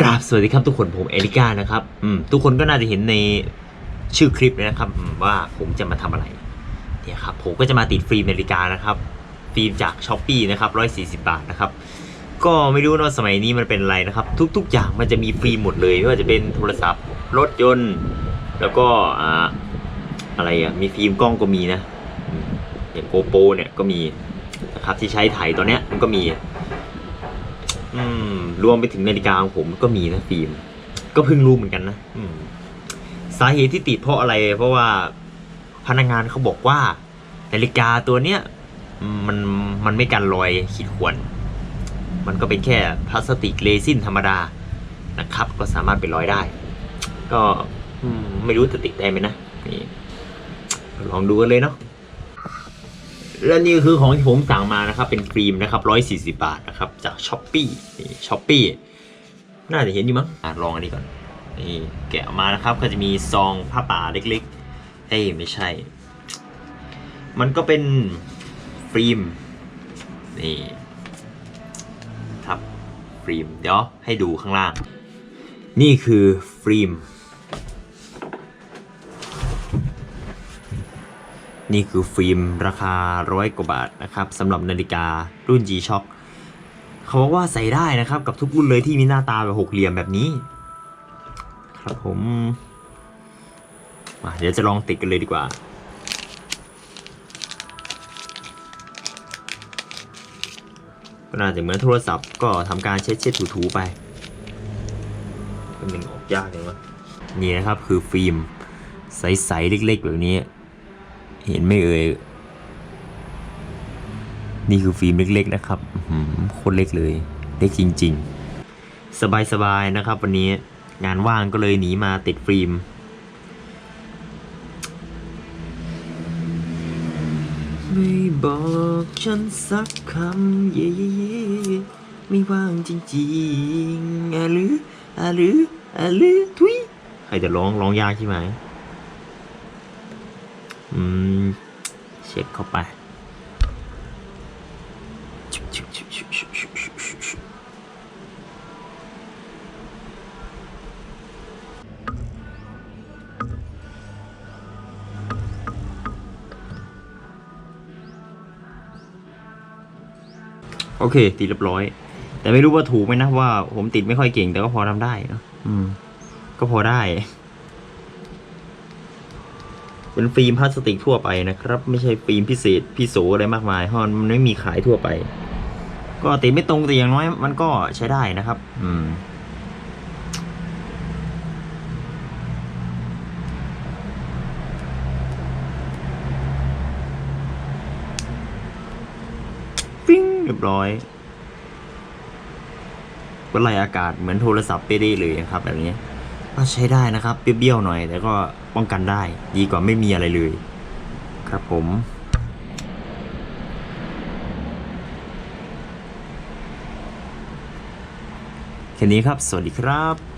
กราบสวัสดีครับทุกคนผมเอริก้านะครับอืมทุกคนก็น่าจะเห็นในชื่อคลิปนะครับว่าผมจะมาทำอะไรเนี่ยครับผมก็จะมาติดฟิล์มนาฬิกานะครับฟิล์มจากช้อปปีนะครับร้อยสี่สิบาทนะครับก็ไม่รู้นะว่าสมัยนี้มันเป็นอะไรนะครับ ทุก ๆ อย่างมันจะมีฟิล์มหมดเลยไม่ว่าจะเป็นโทรศัพท์รถยนต์ แล้วก็อ่าอะไรอะมีฟิล์มกล้องก็มีนะอืมอย่างโกโปรเนี่ยก็มีนะครับที่ใช้ถ่ายตอนเนี้ยมันก็มี อืมรวมไปถึงนาฬิกาของผมก็มีนะฟิล์มก็เพิ่งรู้เหมือนกันนะอืมสาเหตุที่ติดเพราะอะไร เพราะว่าพนักงานเขาบอกว่า นาฬิกาตัวเนี้ยมันมันไม่กันรอยขีดข่วน มันก็เป็นแค่พลาสติกเรซินธรรมดานะครับ ก็สามารถเป็นรอยได้ ก็ไม่รู้จะติดได้ไหมนะนี่ลองดูกันเลยเนาะ และนี่คือของที่ผมสั่งมานะครับเป็นฟิล์มนะครับร้อยสี่สิบาทนะครับจากช้อปปี้นี่ช้อปปี้น่าจะเห็นอยู่มั้งอะลองอันนี้ก่อนนี่แกะออกมานะครับก็จะมีซองผ้าป่าเล็กๆเอ้ยไม่ใช่ มันก็เป็นฟิล์มนี่ครับฟิล์มเดี๋ยวให้ดูข้างล่าง นี่คือฟิล์ม นี่คือฟิล์มราคาร้อยกว่าบาทนะครับสำหรับนาฬิการุ่น G-Shock เขาบอกว่าใส่ได้นะครับกับทุกรุ่นเลยที่มีหน้าตาแบบหกเหลี่ยมแบบนี้ ครับผมมาเดี๋ยวจะลองติดกันเลยดีกว่าก็น่าจะเหมือนโทรศัพท์ก็ทำการเช็ดเช็ดถูถูๆไปเป็นหนึ่งออกยากเลยวะนี่นะครับคือฟิล์มใสๆเล็กๆแบบนี้ เห็นไม่เอ่ย นี่คือฟิล์มเล็กๆนะครับโคตรเล็กเลย เล็กจริง ๆ สบายๆนะครับ วันนี้งานว่างก็เลยหนีมาติดฟิล์มไม่บอกฉันสักคำเย่เย่เย่ไม่ว่างจริงๆอะหรืออะหรืออะหรือทุยใครจะร้องร้องยากใช่ไหม อืม เช็คเข้าไปโอเคติดเรียบร้อย แต่ไม่รู้ว่าถูกไหมนะว่าผมติดไม่ค่อยเก่งแต่ก็พอทำได้เนอะอืม ก็พอได้ เป็นฟิล์มพลาสติกทั่วไปนะครับ ไม่ใช่ฟิล์มพิเศษพิโสอะไรมากมายเพราะมันไม่มีขายทั่วไป ก็ติดไม่ตรงแต่อย่างน้อยมันก็ใช้ได้นะครับ อืมปิ้งเรียบร้อยก็ไล่อากาศเหมือนโทรศัพท์ไปได้เลยนะครับแบบนี้ ก็ใช้ได้นะครับ เบี้ยวๆหน่อย แต่ก็ป้องกันได้ ดีกว่าไม่มีอะไรเลย ครับผมแค่นี้ครับ สวัสดีครับ